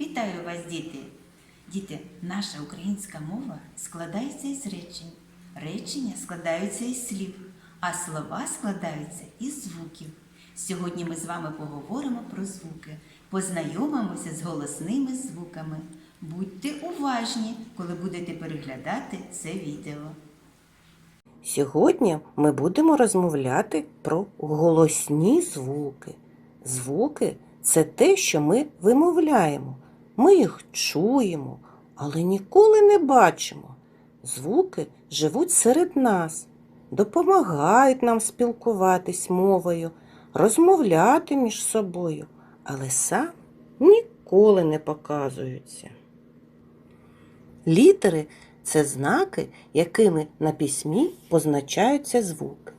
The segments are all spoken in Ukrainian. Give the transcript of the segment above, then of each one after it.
Вітаю вас, діти! Діти, наша українська мова складається із речень. Речення складаються із слів, а слова складаються із звуків. Сьогодні ми з вами поговоримо про звуки, познайомимося з голосними звуками. Будьте уважні, коли будете переглядати це відео. Сьогодні ми будемо розмовляти про голосні звуки. Звуки це те, що ми вимовляємо. Ми їх чуємо, але ніколи не бачимо. Звуки живуть серед нас, допомагають нам спілкуватись мовою, розмовляти між собою, але сам ніколи не показуються. Літери це знаки, якими на письмі позначаються звуки.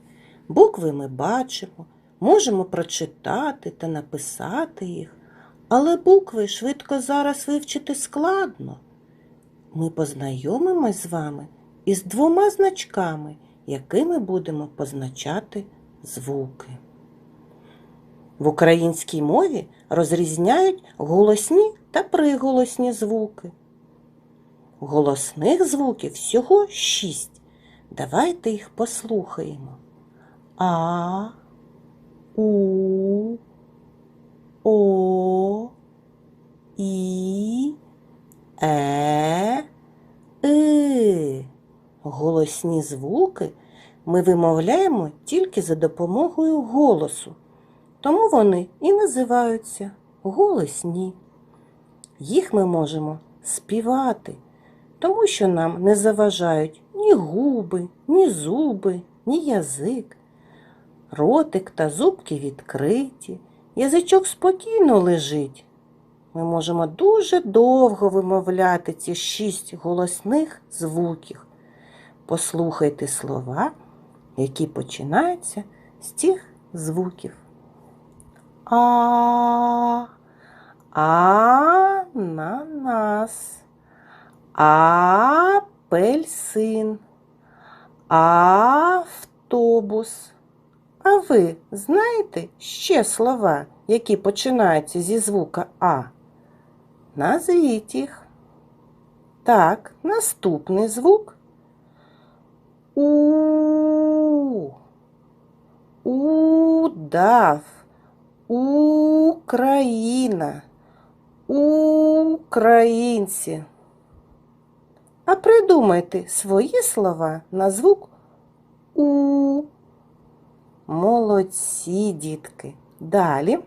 Букви ми бачимо, можемо прочитати та написати їх, але букви швидко зараз вивчити складно. Ми познайомимось з вами із двома значками, якими будемо позначати звуки. В українській мові розрізняють голосні та приголосні звуки. Голосних звуків всього шість. Давайте їх послухаємо. А, У, І, Е. Голосні звуки ми вимовляємо тільки за допомогою голосу, тому вони і називаються голосні. Їх ми можемо співати тому що нам не заважають ні губи, ні зуби, ні язик. Ротик та зубки відкриті, язичок спокійно лежить. Ми можемо дуже довго вимовляти ці шість голосних звуків. Послухайте слова, які починаються з цих звуків. А, а ананас апельсин, автобус. А ви знаєте ще слова, які починаються зі звука А? Назвіть їх. Так, наступний звук. У. Удав. Україна. Українці. А придумайте свої слова на звук У. Молодці, дітки. Далі.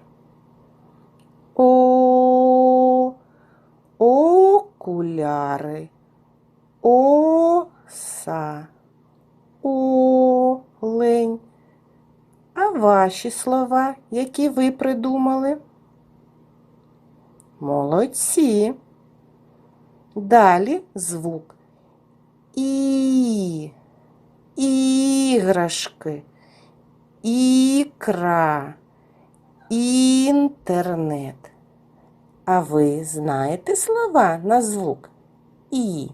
О. Окуляри. Оса. Олень. А ваші слова, які ви придумали? Молодці. Далі звук І, іграшки, ікра, інтернет. А ви знаєте слова на звук І?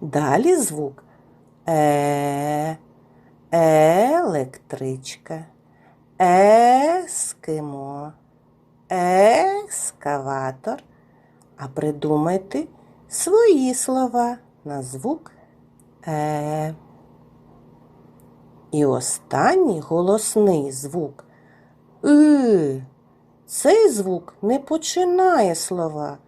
Далі звук Е, електричка, ескимо, екскаватор. А придумайте свої слова на звук Е. І останній голосний звук И. Цей звук не починає слова,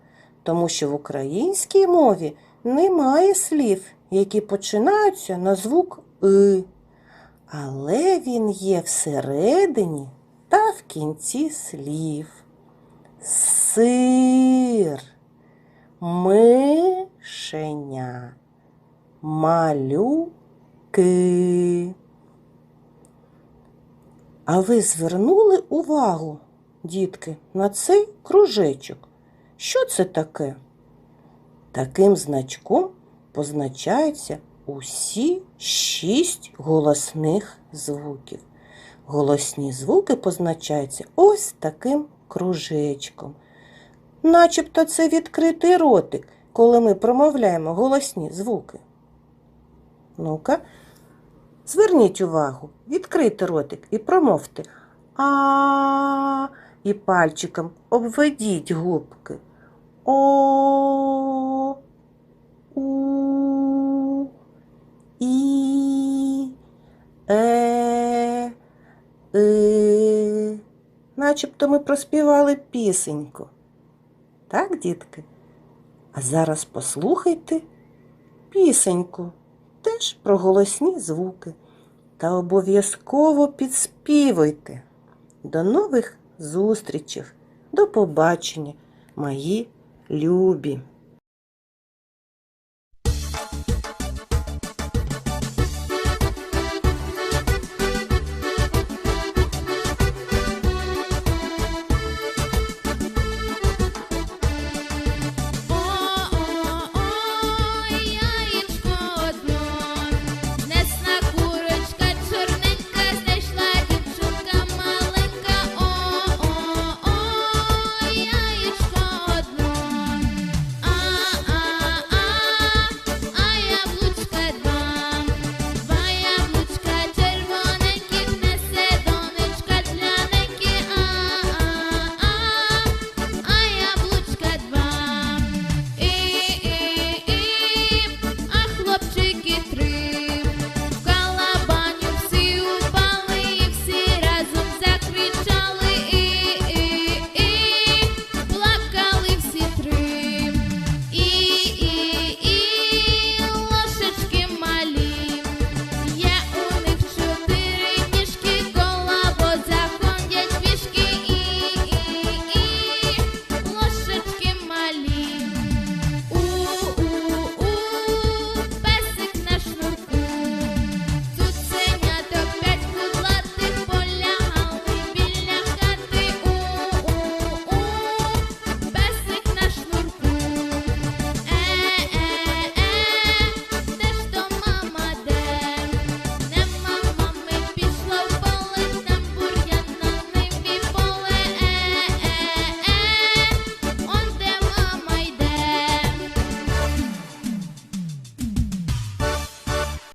тому що в українській мові немає слів, які починаються на звук И. Але він є всередині та в кінці слів. Сир, мишеня, малюки. А ви звернули увагу, дітки, на цей кружечок? Що це таке? Таким значком позначаються усі шість голосних звуків. Голосні звуки позначаються ось таким кружечком. Начебто це відкритий ротик, коли ми промовляємо голосні звуки. Ну-ка, зверніть увагу, відкрийте ротик і промовте А і пальчиком обведіть губки. О, у, і, е, и. Начебто ми проспівали пісеньку. Так, дітки? А зараз послухайте пісеньку, теж про голосні звуки. Та обов'язково підспівуйте. До нових зустрічей, до побачення, мої любі.